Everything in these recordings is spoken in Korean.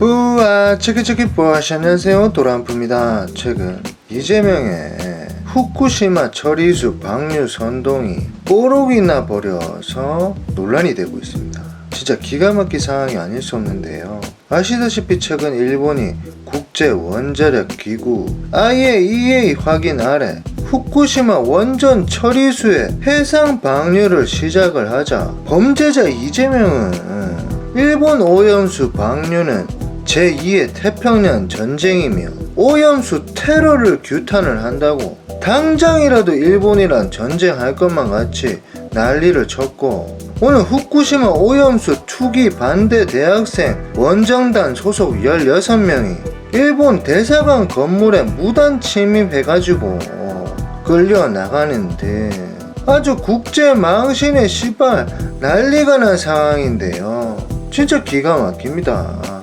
뿌아 치키치키 뿌아시 안녕하세요 도란프입니다. 최근 이재명의 후쿠시마 처리수 방류 선동이 뽀록이나 버려서 논란이 되고 있습니다. 진짜 기가 막힌 상황이 아닐 수 없는데요. 아시다시피 최근 일본이 국제 원자력 기구 IAEA 확인 아래 후쿠시마 원전 처리수의 해상 방류를 시작을 하자 범죄자 이재명은 일본 오염수 방류는 제2의 태평양 전쟁이며 오염수 테러를 규탄을 한다고 당장이라도 일본이랑 전쟁할 것만 같이 난리를 쳤고 오늘 후쿠시마 오염수 투기 반대 대학생 원정단 소속 16명이 일본 대사관 건물에 무단 침입해가지고 끌려 나가는데 아주 국제 망신의 시발 난리가 난 상황인데요. 진짜 기가 막힙니다.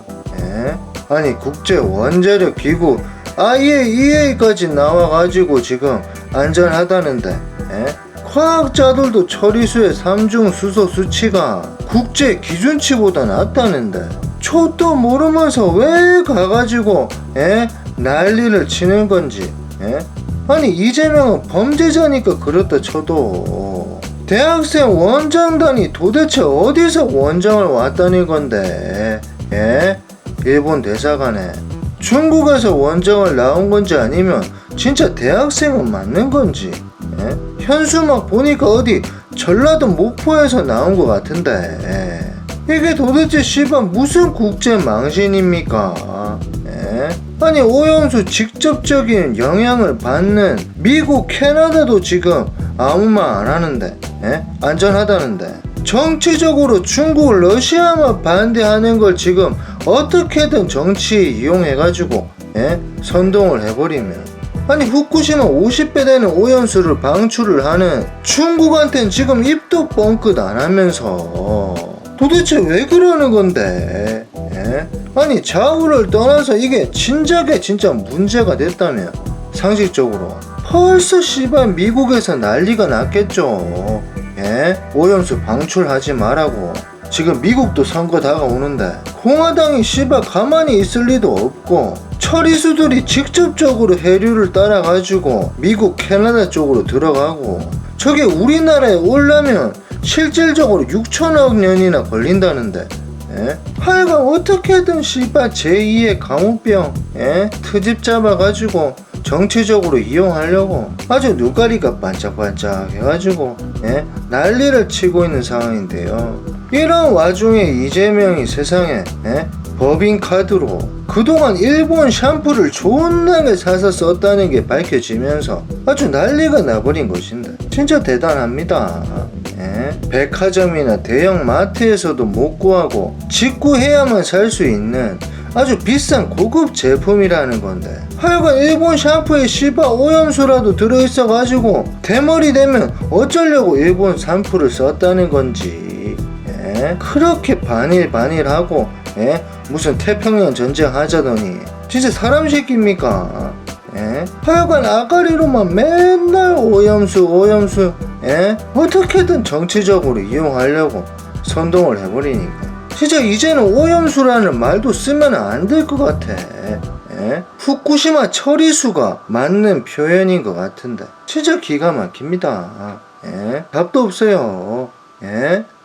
예? 아니 국제 원자력 기구 IAEA까지 나와가지고 지금 안전하다는데 예? 과학자들도 처리수의 삼중 수소 수치가 국제 기준치보다 낮다는데 저도 모르면서 왜 가가지고 예? 난리를 치는 건지 예? 아니 이재명은 범죄자니까 그렇다 쳐도 대학생 원정단이 도대체 어디서 원정을 왔다는 건데 예? 일본 대사관에 중국에서 원정을 나온 건지 아니면 진짜 대학생은 맞는 건지 예? 현수막 보니까 어디 전라도 목포에서 나온 것 같은데 이게 도대체 씨발 무슨 국제 망신입니까? 예? 아니 오염수 직접적인 영향을 받는 미국, 캐나다도 지금 아무 말 안 하는데 예? 안전하다는데 정치적으로 중국, 러시아만 반대하는 걸 지금 어떻게든 정치 이용해가지고 예? 선동을 해버리면 아니 후쿠시마 50배 되는 오염수를 방출을 하는 중국한텐 지금 입도 뻥끗 안 하면서 도대체 왜 그러는 건데 예? 아니 좌우를 떠나서 이게 진작에 진짜 문제가 됐다면 상식적으로 벌써 씨발 미국에서 난리가 났겠죠 예? 오염수 방출하지 말라고 지금 미국도 선거 다가오는데 공화당이 씨발 가만히 있을 리도 없고 처리수들이 직접적으로 해류를 따라가지고 미국 캐나다 쪽으로 들어가고 저게 우리나라에 오려면 실질적으로 6천억 년이나 걸린다는데 예? 하여간 어떻게든 씨발 제2의 감옥병 예? 트집 잡아가지고 정치적으로 이용하려고 아주 눈가리가 반짝반짝 해가지고 예? 난리를 치고 있는 상황인데요 이런 와중에 이재명이 세상에 예? 법인 카드로 그동안 일본 샴푸를 존나게 사서 썼다는 게 밝혀지면서 아주 난리가 나버린 것인데 진짜 대단합니다 예? 백화점이나 대형 마트에서도 못 구하고 직구해야만 살 수 있는 아주 비싼 고급 제품이라는 건데 하여간 일본 샴푸에 시바 오염수라도 들어있어 가지고 대머리 되면 어쩌려고 일본 샴푸를 썼다는 건지 예? 그렇게 반일반일하고 예? 무슨 태평양 전쟁 하자더니 진짜 사람 새끼입니까 예? 하여간 아가리로만 맨날 오염수 오염수 예? 어떻게든 정치적으로 이용하려고 선동을 해버리니까 진짜 이제는 오염수라는 말도 쓰면 안 될 것 같아 예? 후쿠시마 처리수가 맞는 표현인 것 같은데 진짜 기가 막힙니다 예? 답도 없어요 예?